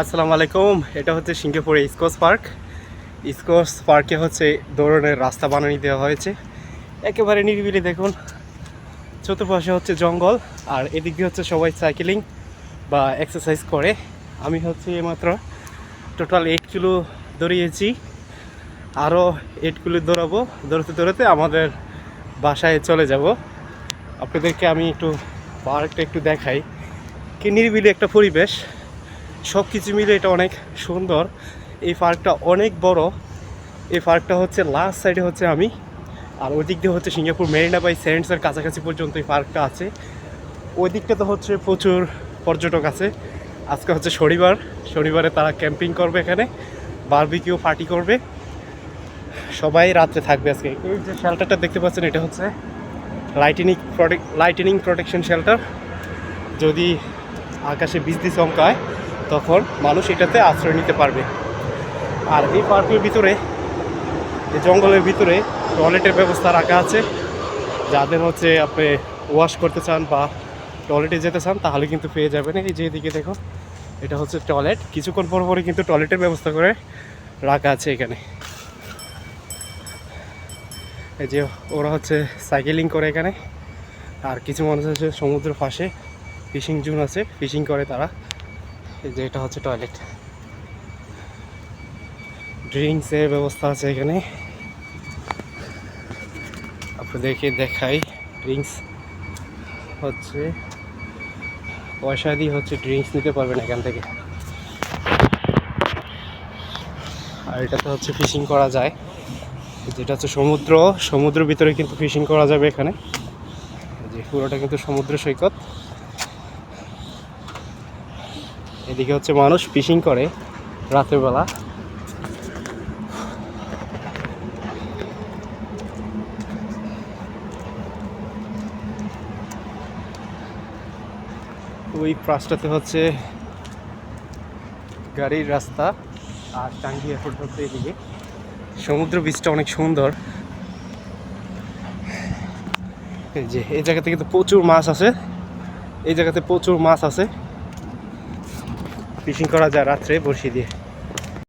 আসসালামু আলাইকুম, এটা হচ্ছে সিঙ্গাপুরে ইসকোস পার্ক। ইসকোস পার্কে হচ্ছে দৌড়নের রাস্তা বানিয়ে দেওয়া হয়েছে। একেবারে নিরিবিলি দেখুন, চতুর্পাশে হচ্ছে জঙ্গল, আর এদিক দিয়ে হচ্ছে সবাই সাইকেলিং বা এক্সারসাইজ করে। আমি হচ্ছে এইমাত্র টোটাল এইট কিলো দৌড়িয়েছি। আরও এইট কিলো দৌড়াবো, দৌড়তে দৌড়তে আমাদের বাসায় চলে যাব। আপনাদেরকে আমি একটু পার্কটা একটু দেখাই। কি নিরিবিলি একটা পরিবেশ। সব কিছু মিলে এটা অনেক সুন্দর। এই পার্কটা অনেক বড়। এই পার্কটা হচ্ছে লাস্ট সাইডে হচ্ছে আমি। আর ওই দিক দিয়ে হচ্ছে সিঙ্গাপুর মেরিনা বাই স্যান্ডসের কাছাকাছি পর্যন্ত এই পার্কটা আছে। ওই দিকটা তো হচ্ছে প্রচুর পর্যটক আছে। আজকে হচ্ছে শনিবার। শনিবারে তারা ক্যাম্পিং করবে এখানে। বারবিকিউ পার্টি করবে। সবাই রাত্রে থাকবে আজকে। এই যে শেল্টারটা দেখতে পাচ্ছেন, এটা হচ্ছে lightning protect lightning protection shelter যদি আকাশে বৃষ্টি চমকায় তখন মানুষ এটাতে আশ্রয় নিতে পারবে। আর এই পার্কের ভিতরে, এই জঙ্গলের ভিতরে টয়লেটের ব্যবস্থা রাখা আছে। যাদের হচ্ছে আপনি ওয়াশ করতে চান বা টয়লেটে যেতে চান, তাহলে কিন্তু পেয়ে যাবেন। এই যে এদিকে দেখো এটা হচ্ছে টয়লেট। কিছুক্ষণ পর পরে কিন্তু টয়লেটের ব্যবস্থা করে রাখা আছে এখানে। এই যে ওরা হচ্ছে সাইকেলিং করে এখানে। আর কিছু মানুষ আছে সমুদ্রের পাশে। ফিশিং জোন আছে, ফিশিং করে তারা। এই যে এটা হচ্ছে টয়লেট ড্রিঙ্কসের ব্যবস্থা আছে এখানে। আপনাদেরকে দেখাই ড্রিঙ্কস হচ্ছে, পয়সা দিয়ে হচ্ছে ড্রিঙ্কস নিতে পারবেন এখান থেকে। আর এটাতে হচ্ছে ফিশিং করা যায়। যেটা হচ্ছে সমুদ্র, সমুদ্রের ভিতরে কিন্তু ফিশিং করা যাবে এখানে। যে পুরোটা কিন্তু সমুদ্র সৈকত। এদিকে হচ্ছে মানুষ ফিশিং করে রাতের বেলা। ওই পাশটাতে হচ্ছে গাড়ির রাস্তা আর টাঙ্গি এয়ারপোর্ট হচ্ছে এদিকে। সমুদ্র বীচটা অনেক সুন্দর। এই যে, এই জায়গাতে কিন্তু প্রচুর মাছ আছে। এই জায়গাতে প্রচুর মাছ আছে। ফিশিং করা যায় রাত্রে বসিয়ে দিয়ে।